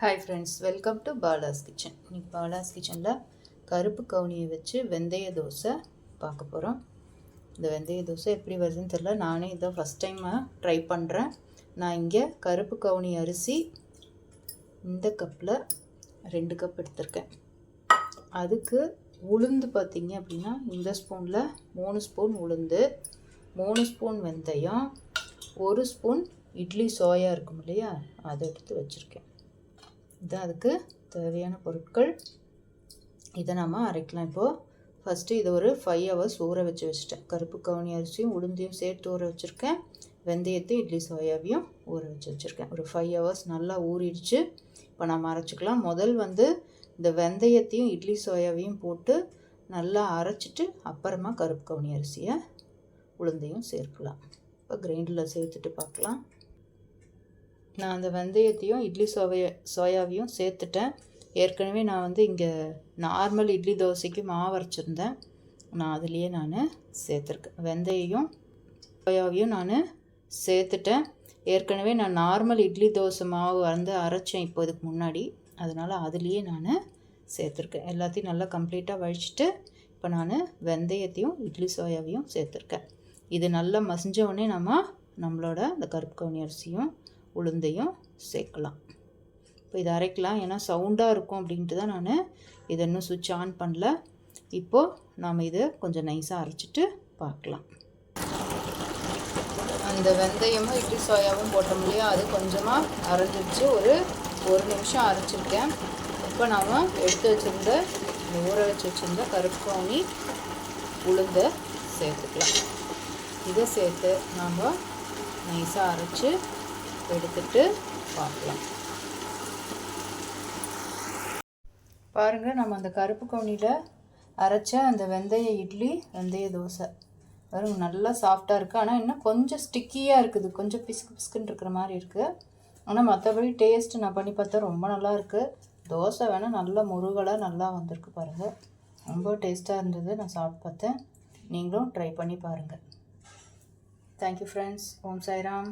Hi friends welcome to Bala's kitchen இன்னைக்கு பாலாஸ் கிச்சனில் கருப்பு கவுனியை வச்சு வெந்தய தோசை பார்க்க போகிறோம் இந்த வெந்தய தோசை எப்படி வருதுன்னு தெரில நானே இதை ஃபஸ்ட் டைமாக ட்ரை பண்ணுறேன் நான் இங்கே கருப்பு கவுனி அரிசி இந்த கப்பில் ரெண்டு கப் எடுத்திருக்கேன். அதுக்கு உளுந்து பார்த்தீங்க அப்படின்னா இந்த ஸ்பூனில் மூணு ஸ்பூன் உளுந்து மூணு ஸ்பூன் வெந்தயம் ஒரு ஸ்பூன் இட்லி சோயா இருக்கும் இல்லையா? அதை எடுத்து வச்சுருக்கேன். இதுதான் அதுக்கு தேவையான பொருட்கள். இதை நம்ம அரைக்கலாம் இப்போது ஃபஸ்ட்டு இதை ஒரு ஃபைவ் ஹவர்ஸ் ஊற வச்சு வச்சுட்டேன். கருப்பு கவுனி அரிசியும் உளுந்தையும் சேர்த்து ஊற வச்சுருக்கேன். வெந்தயத்தையும் இட்லி சோயாவையும் ஊற வச்சு வச்சுருக்கேன். ஒரு ஃபைவ் ஹவர்ஸ் நல்லா ஊறிடுச்சு. இப்போ நம்ம அரைச்சிக்கலாம். முதல் வந்து இந்த வெந்தயத்தையும் இட்லி சோயாவையும் போட்டு நல்லா அரைச்சிட்டு அப்புறமா கருப்பு கவுனி அரிசியை உளுந்தையும் சேர்க்கலாம். இப்போ கிரைண்டரில் சேர்த்துட்டு பார்க்கலாம். நான் அந்த வெந்தயத்தையும் இட்லி சோவைய சோயாவையும் சேர்த்துட்டேன். ஏற்கனவே நான் வந்து இங்கே நார்மல் இட்லி தோசைக்கு மாவு அரைச்சிருந்தேன். நான் அதுலேயே நான் சேர்த்துருக்கேன். வெந்தயம் சோயாவையும் நான் சேர்த்துட்டேன். ஏற்கனவே நான் நார்மல் இட்லி தோசை மாவு வந்து அரைச்சேன் இப்போ இதுக்கு முன்னாடி. அதனால் அதுலேயே நான் சேர்த்துருக்கேன். எல்லாத்தையும் நல்லா கம்ப்ளீட்டாக வழிச்சிட்டு இப்போ நான் வெந்தயத்தையும் இட்லி சோயாவையும் சேர்த்துருக்கேன். இது நல்லா மசிஞ்ச உடனே நம்ம நம்மளோட இந்த கருப்பு கவுனி அரிசியும் உளுந்தையும் சேர்க்கலாம். இப்போ இதை அரைக்கலாம். ஏன்னா சவுண்டாக இருக்கும் அப்படின்ட்டு தான் நான் இதை இன்னும் சுவிட்ச் ஆன் பண்ணல. இப்போது நாம் இதை கொஞ்சம் நைஸாக அரைச்சிட்டு பார்க்கலாம். அந்த வெந்தயமும் இட்லி சோயாவும் போட்டோம் இல்லையா? அது கொஞ்சமாக அரைஞ்சிருச்சு. ஒரு ஒரு நிமிஷம் அரைச்சிருக்கேன். இப்போ நாம் எடுத்து வச்சுருந்த ஊற வச்சு வச்சுருந்த கருப்பாணி உளுந்தை சேர்த்துக்கலாம். இதை சேர்த்து நாம் நைஸாக அரைச்சி எடுத்துட்டு பார்க்கலாம். பாருங்கள் நம்ம அந்த கருப்பு கவுனியில் அரைச்ச அந்த வெந்தய இட்லி வெந்தய தோசை. வரும் நல்லா சாஃப்டாக இருக்குது ஆனால் இன்னும் கொஞ்சம் ஸ்டிக்கியாக இருக்குது. கொஞ்சம் பிஸ்கு பிஸ்குன்னு இருக்கிற மாதிரி இருக்குது ஆனால் மற்றபடி டேஸ்ட் நான் பண்ணி பார்த்தா ரொம்ப நல்லா இருக்குது தோசை வேணால் நல்லா முருகலாக நல்லா வந்திருக்கு பாருங்கள் ரொம்ப டேஸ்ட்டாக இருந்தது. நான் சாப்பிட்டு பார்த்தேன். நீங்களும் ட்ரை பண்ணி பாருங்கள் தேங்க்யூ ஃப்ரெண்ட்ஸ் ஓம் சாய்ராம்.